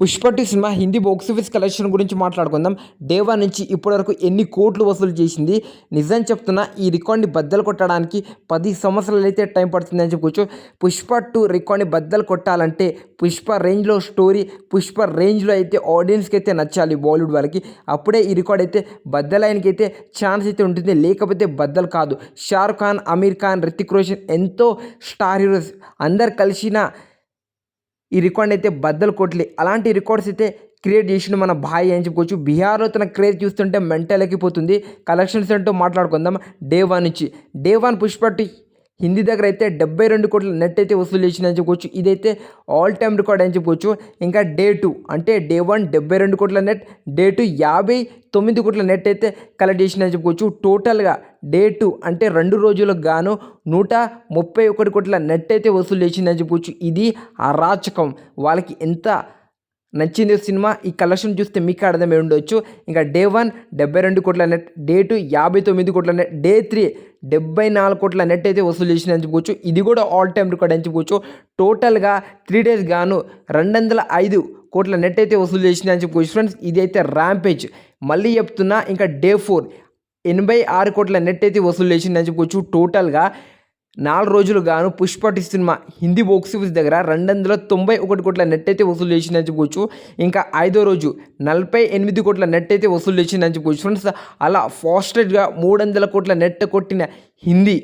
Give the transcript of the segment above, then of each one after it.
Pushpa two cinema Hindi box office collection గురించి మాట్లాడుకుందాం. డేవా నుంచి ఇప్పటివరకు ఎన్ని కోట్లు వసూలు చేసింది? నిజం చెప్తున్నా ఈ రికార్డ్ని బద్దలు కొట్టడానికి పది సంవత్సరాలు అయితే టైం పడుతుందని చెప్పుకోవచ్చు పుష్ప టూ రికార్డ్ని బద్దలు కొట్టాలంటే పుష్ప రేంజ్లో స్టోరీ పుష్ప రేంజ్లో అయితే ఆడియన్స్కి అయితే నచ్చాలి బాలీవుడ్ వాళ్ళకి. అప్పుడే ఈ రికార్డ్ అయితే బద్దలైనకి అయితే ఛాన్స్ అయితే ఉంటుంది. లేకపోతే బద్దలు కాదు. షారుఖ్ ఖాన్ అమీర్ ఖాన్ రితిక్ రోషన్ ఎంతో స్టార్ హీరోస్ అందరు కలిసిన ఈ రికార్డ్ అయితే బద్దలు కొట్లి అలాంటి రికార్డ్స్ అయితే క్రియేట్ చేసిన మన భాయ్ అని చెప్పుకోవచ్చు. బీహార్లో తన క్రేజ్ చూస్తుంటే మెంటల్ ఎక్కిపోతుంది కలెక్షన్స్ అంటూ మాట్లాడుకుందాం. డే వన్ నుంచి. డే వన్ పుష్పటి హిందీ దగ్గర అయితే డెబ్బై రెండు కోట్ల నెట్ అయితే వసూలు చేసిందని చెప్పుకోవచ్చు ఇదైతే ఆల్ టైమ్ రికార్డ్ అని చెప్పుకోవచ్చు ఇంకా డే టూ అంటే డే వన్ డెబ్బై రెండు కోట్ల నెట్ డే టూ యాభై తొమ్మిది కోట్ల నెట్ అయితే కలెక్ట్ చేసిందని చెప్పుకోవచ్చు టోటల్గా డే టూ అంటే రెండు రోజులకు గాను నూట ముప్పై ఒకటి కోట్ల నెట్ అయితే వసూలు చేసిందని చెప్పుకోవచ్చు ఇది అరాచకం. వాళ్ళకి ఎంత నచ్చింది సినిమా ఈ కలెక్షన్ చూస్తే మీకు అర్థమై ఉండొచ్చు ఇంకా డే వన్ డెబ్బై రెండు కోట్ల నెట్ డే టూ యాభై తొమ్మిది కోట్ల నెట్ డే త్రీ డెబ్బై నాలుగు కోట్ల నెట్ అయితే వసూలు చేసిందని చెప్పుకోవచ్చు. ఇది కూడా ఆల్ టైమ్ రికార్డ్ అని చెప్పుకోవచ్చు. టోటల్గా త్రీ డేస్ గాను రెండు వందల ఐదు కోట్ల నెట్ అయితే వసూలు చేసిన చెప్పుకోవచ్చు. ఫ్రెండ్స్ ఇది అయితే ర్యాంపేజ్ మళ్ళీ చెప్తున్నా ఇంకా డే ఫోర్ ఎనభై ఆరు కోట్ల నెట్ అయితే వసూలు చేసిందని చెప్పుకోవచ్చు. టోటల్గా నాలుగు రోజులు గాను పుష్పటి సినిమా హిందీ బాక్స్ ఆఫీస్ దగ్గర రెండు వందల తొంభై ఒకటి కోట్ల నెట్ అయితే వసూలు చేసిందని చెప్పుకోవచ్చు ఇంకా ఐదో రోజు నలభై ఎనిమిది కోట్ల నెట్ అయితే వసూలు చేసిందని చెప్పుకోవచ్చు ఫ్రెండ్స్ అలా ఫాస్టెడ్గా మూడు వందల కోట్ల నెట్ కొట్టిన హిందీ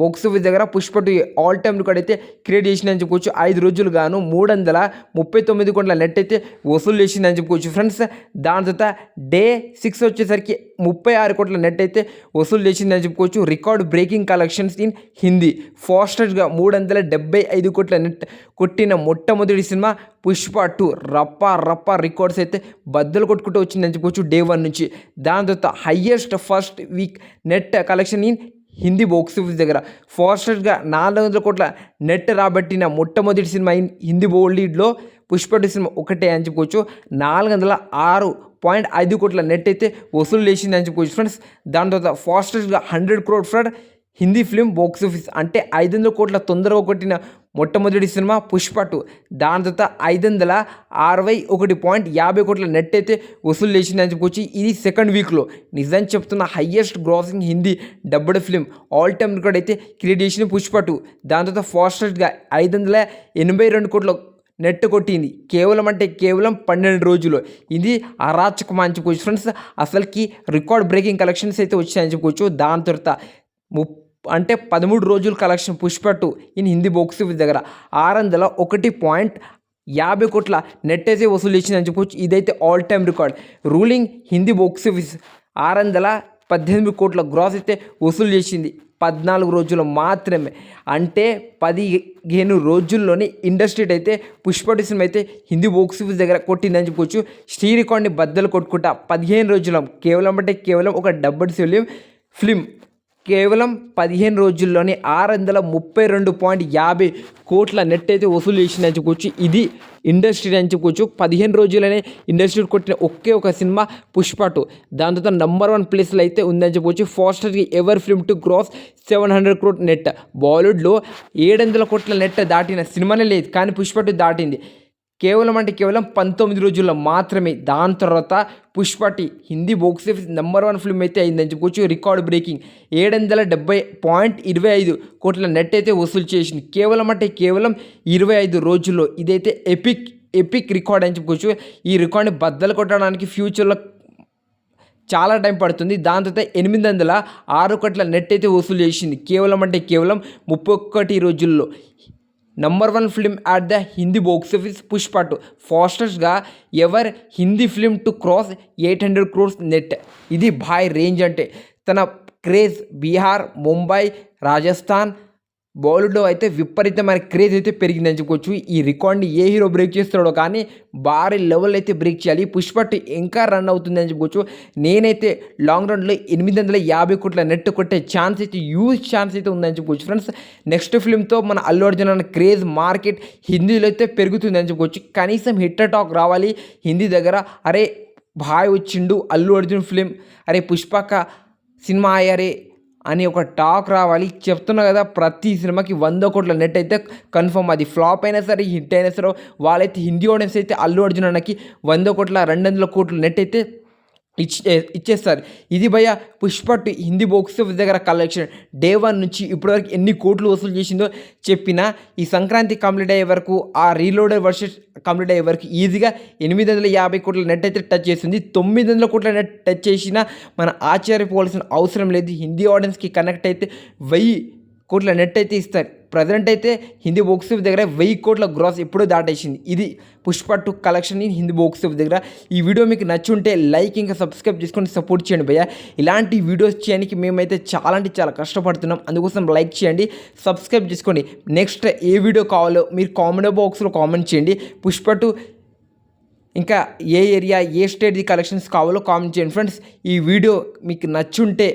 బాక్స్ ఆఫీస్ దగ్గర Pushpa two all time record అయితే క్రియేట్ చేసిందని చెప్పుకోవచ్చు. ఐదు రోజులు గాను మూడు వందల ముప్పై తొమ్మిది కోట్ల నెట్ అయితే వసూలు చేసిందని చెప్పుకోవచ్చు. ఫ్రెండ్స్ దాని తర్వాత డే సిక్స్ వచ్చేసరికి ముప్పై ఆరు కోట్ల నెట్ అయితే వసూలు చేసిందని చెప్పుకోవచ్చు. Record breaking collections in Hindi ఫాస్టెస్ట్గా మూడు వందల డెబ్బై ఐదు కోట్ల నెట్ కొట్టిన మొట్టమొదటి సినిమా పుష్ప టూ రప్ప రప్ప రికార్డ్స్ అయితే బద్దలు కొట్టుకుంటూ వచ్చిందని చెప్పుకోవచ్చు. డే వన్ నుంచి. దాని తర్వాత highest first week net collection in Hindi box office దగ్గర. ఫాస్టెస్ట్గా నాలుగు వందల కోట్ల నెట్ రాబట్టిన మొట్టమొదటి సినిమా హిందీ బోల్లీడ్లో పుష్ప పుష్పటి సినిమా ఒకటే అని చెప్పుకోవచ్చు నాలుగు వందల ఆరు పాయింట్ ఐదు కోట్ల నెట్ అయితే వసూలు చేసింది అని చెప్పుకోవచ్చు ఫ్రెండ్స్ దాని తర్వాత ఫాస్టెస్ట్గా hundred crore friend Hindi film box office అంటే ఐదు వందల కోట్ల తొందరగా కొట్టిన మొట్టమొదటి సినిమా పుష్ప టూ. దాని తర్వాత ఐదు వందల అరవై ఒకటి పాయింట్ యాభై కోట్ల నెట్ అయితే వసూలు చేసిందని చెప్పుకోవచ్చు ఇది సెకండ్ వీక్లో నిజం చెప్తున్న highest grossing Hindi dubbed film all time record అయితే క్రియేట్ చేసిన పుష్ప టూ. దాని తర్వాత ఫాస్టెస్ట్గా ఐదు వందల ఎనభై రెండు కోట్ల నెట్ కొట్టింది. కేవలం అంటే కేవలం పన్నెండు రోజులు. ఇది అరాచకం అని చెప్పుకోవచ్చు ఫ్రెండ్స్ అసలుకి రికార్డ్ బ్రేకింగ్ కలెక్షన్స్ అయితే వచ్చాయని చెప్పుకోవచ్చు దాని తర్వాత ముప్ అంటే పదమూడు రోజుల collection Pushpa in Hindi box office దగ్గర. ఆరు వందల ఒకటి పాయింట్ యాభై కోట్ల నెట్ అయితే వసూలు చేసిందని చెప్పొచ్చు. ఇదైతే all time record ruling Hindi box office ఆరు వందల పద్దెనిమిది కోట్ల గ్రాస్ అయితే వసూలు చేసింది. పద్నాలుగు రోజులు మాత్రమే. అంటే పదిహేను రోజుల్లోనే ఇండస్ట్రీ అయితే పుష్పటి సినిమా అయితే హిందీ బాక్స్ ఆఫీస్ దగ్గర కొట్టిందని చెప్పొచ్చు. శ్రీ రికార్డ్ని బద్దలు కొట్టుకుంటా పదిహేను రోజుల కేవలం అంటే కేవలం ఒక డబ్బడి సెల్యూమ్ ఫిలిం కేవలం పదిహేను రోజుల్లోనే ఆరు వందల ముప్పై రెండు పాయింట్ యాభై కోట్ల నెట్ అయితే వసూలు చేసిందని చెప్పుకోవచ్చు. ఇది ఇండస్ట్రీ అని చెప్పుకోవచ్చు. పదిహేను రోజులనే ఇండస్ట్రీ కొట్టిన ఒకే ఒక సినిమా పుష్ప టూ. దాని తర్వాత నంబర్ వన్ ప్లేస్లో అయితే ఉందని చెప్పుకోవచ్చు. ఫాస్టర్కి ever film to cross seven hundred crore net బాలీవుడ్లో ఏడు వందల కోట్ల నెట్ దాటిన సినిమానే లేదు. కానీ పుష్ప టూ దాటింది. కేవలం అంటే కేవలం పంతొమ్మిది రోజుల్లో మాత్రమే. దాని తర్వాత పుష్పటి Hindi box office number one film అయితే అయిందని చెప్పుకోవచ్చు. రికార్డ్ బ్రేకింగ్ ఏడు వందల డెబ్బై పాయింట్ ఇరవై ఐదు కోట్ల నెట్ అయితే వసూలు చేసింది. కేవలం అంటే కేవలం ఇరవై ఐదు రోజుల్లో ఇదైతే ఎపిక్ ఎపిక్ రికార్డ్ అని చెప్పుకోవచ్చు. ఈ రికార్డ్ని బద్దలు కొట్టడానికి ఫ్యూచర్లో చాలా టైం పడుతుంది. దాని తర్వాత ఎనిమిది వందల ఆరు కోట్ల నెట్ అయితే వసూలు చేసింది. కేవలం అంటే కేవలం ముప్పై ఒక్కటి రోజుల్లో number one film at the Hindi box office Pushpa two ఫాస్టెస్ట్గా ever Hindi film to cross eight hundred crores net ఇది భాయ్ రేంజ్ అంటే తన క్రేజ్ బీహార్ ముంబై రాజస్థాన్ బాలీవుడ్లో అయితే విపరీతమైన క్రేజ్ అయితే పెరిగిందని చెప్పుకోవచ్చు. ఈ రికార్డ్ని ఏ హీరో బ్రేక్ చేస్తాడో కానీ భారీ లెవెల్ అయితే బ్రేక్ చేయాలి. పుష్ప టూ ఇంకా రన్ అవుతుందని చెప్పుకోవచ్చు. నేనైతే లాంగ్ రన్లో ఎనిమిది వందల యాభై కోట్ల నెట్ కొట్టే ఛాన్స్ అయితే యూజ్ ఛాన్స్ అయితే ఉందని చెప్పుకోవచ్చు. ఫ్రెండ్స్ నెక్స్ట్ ఫిల్మ్తో మన అల్లు అర్జున్ అన్న క్రేజ్ మార్కెట్ హిందీలో అయితే పెరుగుతుందని చెప్పుకోవచ్చు. కనీసం హిట్ టాక్ రావాలి. హిందీ దగ్గర అరే భాయ్ వచ్చిండు అల్లు అర్జున్ ఫిలిం అరే పుష్పక సినిమా అయ్యారే అని ఒక టాక్ రావాలి. చెప్తున్నా కదా ప్రతి సినిమాకి వంద కోట్ల నెట్ అయితే కన్ఫర్మ్ అది ఫ్లాప్ అయినా సరే హిట్ అయినా సరే వాళ్ళైతే హిందీ ఆడియన్స్ అయితే అల్లు అర్జున్ అన్నకి వంద కోట్ల రెండు వందల కోట్ల నెట్ అయితే ఇచ్చే ఇచ్చేస్తారు. ఇది భయ Pushpa two Hindi box office దగ్గర కలెక్షన్ డే వన్ నుంచి ఇప్పటివరకు ఎన్ని కోట్లు వసూలు చేసిందో చెప్పిన ఈ సంక్రాంతి కంప్లీట్ అయ్యే వరకు ఆ రీలోడెడ్ వర్షన్ కంప్లీట్ అయ్యే వరకు ఈజీగా ఎనిమిది వందల యాభై కోట్ల నెట్ అయితే టచ్ చేసింది. తొమ్మిది వందల కోట్ల నెట్ టచ్ చేసినా మన ఆశ్చర్యపోవాల్సిన అవసరం లేదు. హిందీ ఆడియన్స్కి కనెక్ట్ అయితే వెయ్యి కోట్ల నెట్ అయితే ఇస్తారు. ప్రజెంట్ అయితే హిందీ బాక్స్ ఆఫీస్ దగ్గర వెయ్యి కోట్ల గ్రాస్ ఎప్పుడో దాటేసింది. ఇది Pushpa two collection in Hindi box office దగ్గర. ఈ వీడియో మీకు నచ్చుంటే లైక్ ఇంకా సబ్స్క్రైబ్ చేసుకొని సపోర్ట్ చేయండి భయ్య. ఇలాంటి వీడియోస్ చేయడానికి మేమైతే చాలా అంటే చాలా కష్టపడుతున్నాం. అందుకోసం లైక్ చేయండి సబ్స్క్రైబ్ చేసుకోండి. నెక్స్ట్ ఏ వీడియో కావాలో మీరు కామెంట్ బాక్స్లో కామెంట్ చేయండి. పుష్ప టూ ఇంకా ఏ ఏరియా ఏ స్టేట్ది కలెక్షన్స్ కావాలో కామెంట్ చేయండి. ఫ్రెండ్స్ ఈ వీడియో మీకు నచ్చుంటే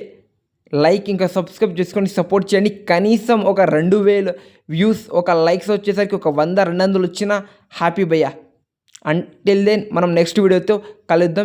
లైక్ ఇంకా సబ్స్క్రైబ్ చేసుకొని సపోర్ట్ చేయండి. కనీసం ఒక రెండు వేలు వ్యూస్ ఒక లైక్స్ వచ్చేసరికి ఒక వంద రెండు వందలు వచ్చినా హ్యాపీ భయ్యా. అంటిల్ దెన్ మనం నెక్స్ట్ వీడియోతో కలుద్దాం.